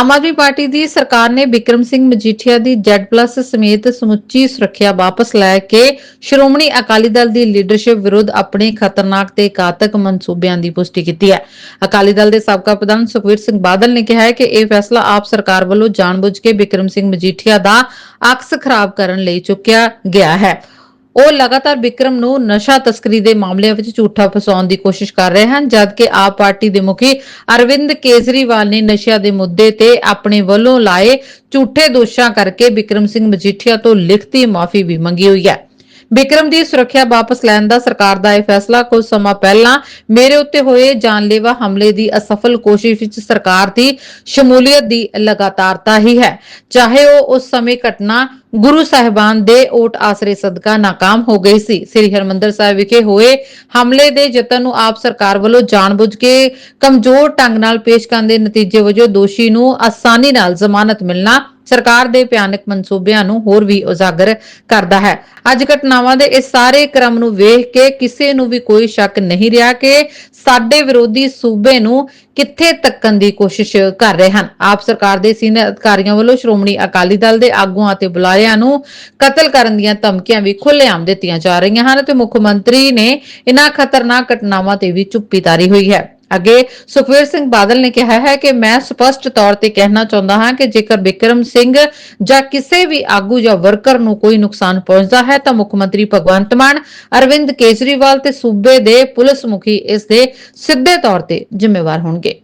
Aam Aadmi party ਦੀ ਸਰਕਾਰ ਨੇ ਬਿਕਰਮ ਸਿੰਘ ਮਜੀਠੀਆ ਦੀ Z+ ਸਮੇਤ ਸਮੁੱਚੀ ਸੁਰੱਖਿਆ ਵਾਪਸ ਲੈ ਕੇ ਸ਼੍ਰੋਮਣੀ ਅਕਾਲੀ ਦਲ ਦੀ ਲੀਡਰਸ਼ਿਪ ਵਿਰੁੱਧ ਆਪਣੇ ਖਤਰਨਾਕ ਤੇ ਘਾਤਕ ਮਨਸੂਬਿਆਂ ਦੀ ਪੁਸ਼ਟੀ ਕੀਤੀ ਹੈ। ਅਕਾਲੀ ਦਲ ਦੇ ਸਾਬਕਾ ਪ੍ਰਧਾਨ ਸੁਖਵੀਰ ਸਿੰਘ ਬਾਦਲ ਨੇ ਕਿਹਾ ਹੈ ਕਿ ਇਹ ਫੈਸਲਾ ਆਪ ਸਰਕਾਰ ਵੱਲੋਂ ਜਾਣਬੁੱਝ ਕੇ ਬਿਕਰਮ ਸਿੰਘ ਮਜੀਠੀਆ ਦਾ ਅਕਸ ਖਰਾਬ ਕਰਨ ਲਈ ਚੁੱਕਿਆ ਗਿਆ ਹੈ। ਉਹ ਲਗਾਤਾਰ ਵਿਕਰਮ ਨੂੰ ਨਸ਼ਾ ਤਸਕਰੀ ਦੇ ਮਾਮਲਿਆਂ ਵਿੱਚ ਝੂਠਾ ਫਸਾਉਣ ਦੀ ਕੋਸ਼ਿਸ਼ ਕਰ ਰਹੇ ਹਨ, ਜਦਕਿ ਆਪ ਪਾਰਟੀ ਦੇ ਮੁਖੀ ਅਰਵਿੰਦ ਕੇਜਰੀਵਾਲ ਨੇ ਨਸ਼ਿਆਂ ਦੇ ਮੁੱਦੇ ਤੇ ਆਪਣੇ ਵੱਲੋਂ ਲਾਏ ਝੂਠੇ ਦੋਸ਼ਾਂ ਕਰਕੇ ਵਿਕਰਮ ਸਿੰਘ ਮਜੀਠੀਆ ਤੋਂ ਲਿਖਤੀ ਮਾਫੀ ਵੀ ਮੰਗੀ ਹੋਈ ਹੈ। ਵਿਕਰਮ ਦੀ ਸੁਰੱਖਿਆ ਵਾਪਸ ਲੈਣ ਦਾ ਸਰਕਾਰ ਦਾ ਇਹ ਫੈਸਲਾ ਕੁਝ ਸਮਾਂ ਪਹਿਲਾਂ ਮੇਰੇ ਉੱਤੇ ਹੋਏ ਜਾਨਲੇਵਾ ਹਮਲੇ ਦੀ ਅਸਫਲ ਕੋਸ਼ਿਸ਼ ਵਿੱਚ ਸਰਕਾਰ ਦੀ ਸ਼ਮੂਲੀਅਤ ਦੀ ਲਗਾਤਾਰਤਾ ਹੀ ਹੈ। ਚਾਹੇ ਉਹ ਉਸ ਸਮੇਂ ਘਟਨਾ ਗੁਰੂ ਸਾਹਿਬਾਨ ਦੇ ਓਟ ਆਸਰੇ ਸਦਕਾ ਨਾਕਾਮ ਹੋ ਗਈ ਸੀ। ਸ੍ਰੀ ਹਰਮੰਦਰ ਸਾਹਿਬ ਵਿਖੇ ਹੋਏ ਹਮਲੇ ਦੇ ਯਤਨ ਨੂੰ ਆਪ ਸਰਕਾਰ ਵੱਲੋਂ ਜਾਣਬੁੱਝ ਕੇ ਕਮਜ਼ੋਰ ਢੰਗ ਨਾਲ ਪੇਸ਼ ਕਰਨ ਦੇ ਨਤੀਜੇ ਵਜੋਂ ਦੋਸ਼ੀ ਨੂੰ ਆਸਾਨੀ ਨਾਲ ਜ਼ਮਾਨਤ ਮਿਲਣਾ ਸਰਕਾਰ ਦੇ ਭਿਆਨਕ ਮਨਸੂਬਿਆਂ ਨੂੰ ਹੋਰ ਵੀ ਉਜਾਗਰ ਕਰਦਾ ਹੈ। ਅੱਜ ਘਟਨਾਵਾਂ ਦੇ ਇਸ ਸਾਰੇ ਕ੍ਰਮ ਨੂੰ ਵੇਖ ਕੇ ਕਿਸੇ ਨੂੰ ਵੀ ਕੋਈ ਸ਼ੱਕ ਨਹੀਂ ਰਿਹਾ ਕਿ ਸਾਡੇ ਵਿਰੋਧੀ ਸੂਬੇ ਨੂੰ ਕਿੱਥੇ ਤੱਕਣ ਦੀ ਕੋਸ਼ਿਸ਼ ਕਰ ਰਹੇ ਹਨ। ਆਪ ਸਰਕਾਰ ਦੇ ਸੀਨੀਅਰ ਅਧਿਕਾਰੀਆਂ ਵੱਲੋਂ ਸ਼੍ਰੋਮਣੀ ਅਕਾਲੀ ਦਲ ਦੇ ਆਗੂਆਂ ਅਤੇ ਬੁਲਾਰਿਆਂ ਨੂੰ ਕਤਲ ਕਰਨ ਦੀਆਂ ਧਮਕੀਆਂ ਵੀ ਖੁੱਲ੍ਹੇਆਮ ਦਿੱਤੀਆਂ ਜਾ ਰਹੀਆਂ ਹਨ ਤੇ ਮੁੱਖ ਮੰਤਰੀ ਨੇ ਇਨ੍ਹਾਂ ਖਤਰਨਾਕ ਘਟਨਾਵਾਂ ਤੇ ਵੀ ਚੁੱਪੀ ਤਾਰੀ ਹੋਈ ਹੈ। ਅੱਗੇ ਸੁਖਵੀਰ ਸਿੰਘ ਬਾਦਲ ਨੇ ਕਿਹਾ ਹੈ ਕਿ ਮੈਂ ਸਪਸ਼ਟ ਤੌਰ ਤੇ ਕਹਿਣਾ ਚਾਹੁੰਦਾ ਹਾਂ ਕਿ ਜੇਕਰ ਵਿਕਰਮ ਸਿੰਘ ਜਾਂ ਕਿਸੇ ਵੀ ਆਗੂ ਜਾਂ ਵਰਕਰ ਨੂੰ ਕੋਈ ਨੁਕਸਾਨ ਪਹੁੰਚਦਾ ਹੈ, ਤਾਂ ਮੁੱਖ ਮੰਤਰੀ ਭਗਵੰਤ ਮਾਨ, ਅਰਵਿੰਦ ਕੇਜਰੀਵਾਲ ਤੇ ਸੂਬੇ ਦੇ ਪੁਲਿਸ ਮੁਖੀ ਇਸ ਦੇ ਸਿੱਧੇ ਤੌਰ ਤੇ ਜ਼ਿੰਮੇਵਾਰ ਹੋਣਗੇ।